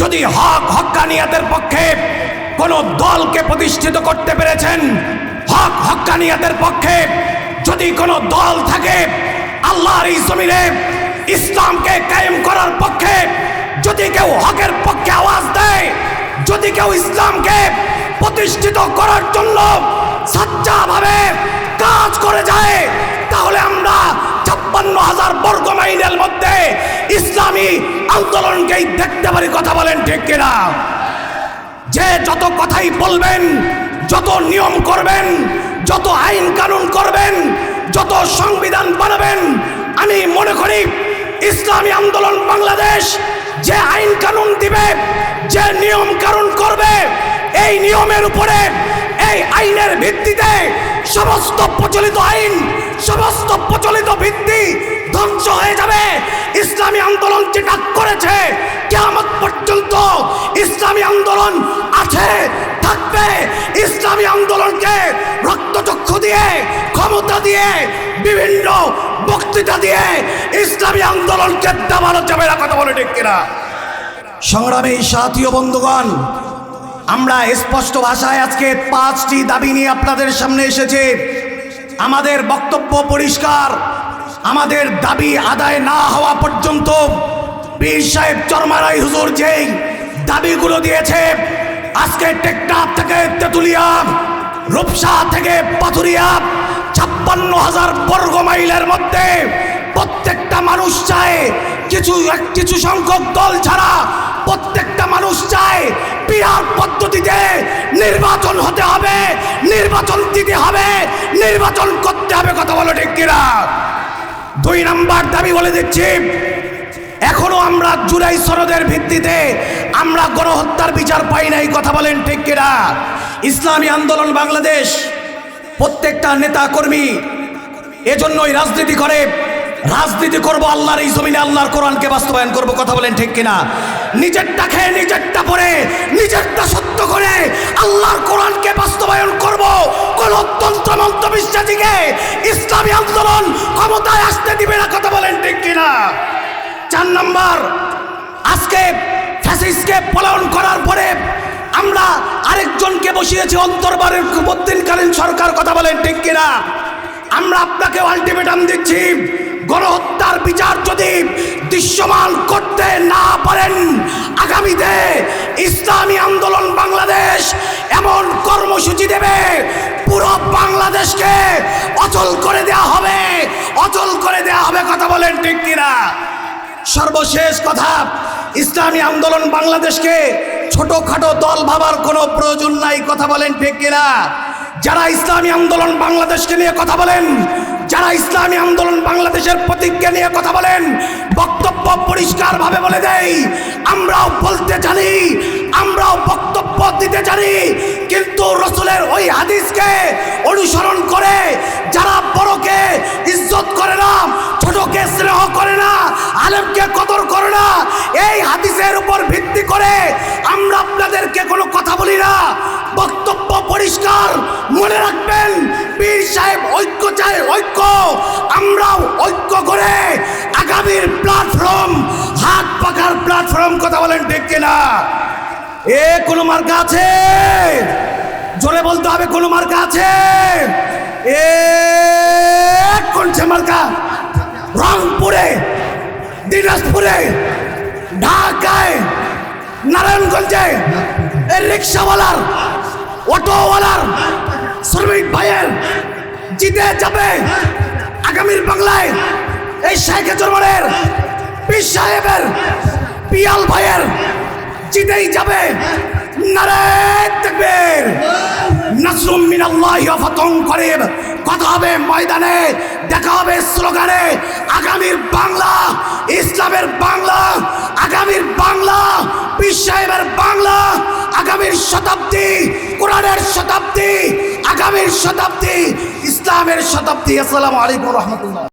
যদি হক হক্কানিয়াতের পক্ষে কোন দলকে প্রতিষ্ঠিত করতে পেরেছেন, হক হক্কানিয়াতের পক্ষে যদি কোনো দল থাকে, আল্লাহর এই জমিনে ইসলামকে কায়েম করার পক্ষে যদি কেউ হকের পক্ষে আওয়াজ দেয়, যদি কেউ ইসলামকে প্রতিষ্ঠিত করার জন্য সাচ্চাভাবে কাজ করে যায়, তাহলে আমরা ছাপ্পান্ন হাজার বর্গ মাইলের মধ্যে ইসলামী আন্দোলনকেই দেখতে পারি, কথা বলেন ঠিক কিনা? যে যত কথাই বলবেন, যত নিয়ম করবেন, যত আইন কানুন করবেন, যত সংবিধান বানাবেন, আমি মনে করি ইসলামী আন্দোলন বাংলাদেশ যে আইন কানুন দিবে, যে নিয়ম কানুন করবে, এই নিয়মের উপরে, এই আইনের ভিত্তিতে সমস্ত প্রচলিত আইন সমস্ত প্রচলিত ভিত্তি ধ্বংস হয়ে যাবে। ইসলামী আন্দোলন যেটা করেছে কেমন পর্যন্ত ইসলামী আন্দোলন আছে, থাকবে। ইসলামী আন্দোলনকে রক্তচক্ষু দিয়ে, ক্ষমতা দিয়ে, বিভিন্ন বক্তৃতা দিয়ে ইসলামী আন্দোলনকে দাবানো যাবে না কথা বলে ঠিক কিনা? সংগ্রামী সাথীয় বন্ধুগণ, আমরা স্পষ্ট ভাষায় আজকে পাঁচটি দাবি নিয়ে আপনাদের সামনে এসেছে। আমাদের বক্তব্য পরিষ্কার। আমাদের দাবি আদায় না হওয়া পর্যন্ত পীর সাহেব চরমারাই হুজুর যেই দাবিগুলো দিয়েছে, আজকে টেকটাপ থেকে তেতুলিয়া, রূপসা থেকে পাথুরিয়া, ছাপ্পান্ন হাজার বর্গ মাইলের মধ্যে প্রত্যেকটা মানুষ চায় কিছু কিছু সংখ্যক দল ছাড়া প্রত্যেকটা মানুষ চায় বিহার পদ্ধতিতে নির্বাচন হতে হবে, নির্বাচন দিতে হবে, নির্বাচন করতে হবে, কথা বলো ঠিক কিনা? দুই নাম্বার দাবি বলে দিচ্ছি, এখনও আমরা জুলাই সনদের ভিত্তিতে আমরা গণহত্যার বিচার পাই নাই, কথা বলেন ঠিক কিনা? ইসলামী আন্দোলন বাংলাদেশ প্রত্যেকটা নেতা কর্মী এজন্যই রাজনীতি করে। রাজনীতি করব আল্লাহর এই জমিনে, আল্লাহর কোরআনকে বাস্তবায়ন করব, কথা বলেন ঠিক কিনা? নিজেরটা খেয়ে নিজেরটা পরে নিজেরটা সত্য করে আল্লাহর কোরআনকে বাস্তবায়ন করব। কোন তন্ত্র মন্ত্র বিশ্বাসীকে ইসলামী আন্দোলন ক্ষমতায় আসতে দিবে না, কথা বলেন ঠিক কিনা? চার নম্বর, আজকে ফ্যাসিসকে পলায়ন করার পরে আমরা আরেকজনকে বসিয়েছি অন্তর্বারের মধ্যকালীন সরকার, কথা বলেন ঠিক কিনা? আমরা আপনাকে আলটিমেটাম দিচ্ছি গণহত্যার বিচার যদি দৃশ্যমান করতে না পারেন, আগামীতে ইসলামী আন্দোলন বাংলাদেশ এমন কর্মসূচি দেবে, পুরো বাংলাদেশকে অচল করে দেয়া হবে, অচল করে দেয়া হবে, কথা বলেন ঠিক কিনা? সর্বশেষ কথা, ইসলামী আন্দোলন বাংলাদেশকে ছোটখাটো দল ভাবার কোনো প্রয়োজন নাই, কথা বলেন ঠিক কিনা? যারা ইসলামী আন্দোলন বাংলাদেশকে নিয়ে কথা বলেন, যারা ইসলামী আন্দোলন বাংলাদেশের প্রতিজ্ঞা নিয়ে কথা বলেন, বক্তব্য পরিষ্কারভাবে বলে দেই, আমরাও বলতে জানি, আমরাও বক্তব্য দিতে জানি, কিন্তু রসুলের ওই হাদিসকে অনুসরণ করে যারা বড়কে ইজ্জত করে না, ছোটকে স্নেহ করে না, আলেমকে কদর করে না, এই হাদিসের উপর ভিত্তি করে আমরা আপনাদেরকে কোনো কথা বলি না। বক্তব্য পরিষ্কার মনে রাখবেন, পীর সাহেব ঐক্য চাই ঐক্য, আমরাও ঐক্য করে আগামীর প্ল্যাটফর্ম হাত পাকার প্ল্যাটফর্ম কথা বলেন ঠিক না এ, কোনো মার্কা আছে? জোরে বলতে হবে, কোনো মার্কা আছে? এ কোনছে মার্কা? রংপুরে, দিনাজপুরে, ঢাকায়, নারায়ণগঞ্জে রিক্সাওয়ালার, অটোওয়ালার শ্রমিক ভাইয়ের জিতে যাবে আগামীর বাংলায় এই শেখ জরমানের পীর সাহেবের পিয়াল ভাইয়ের জিতেই যাবে কথা হবে ময়দানে, দেখা হবে আগামীর বাংলা বাংলা, আগামীর বাংলা সাহেবের বাংলা, আগামীর শতাব্দী, কোরআনের শতাব্দী আগামীর শতাব্দী ইসলামের শতাব্দী। আসসালামু আলাইকুম রহমতুল্লাহ।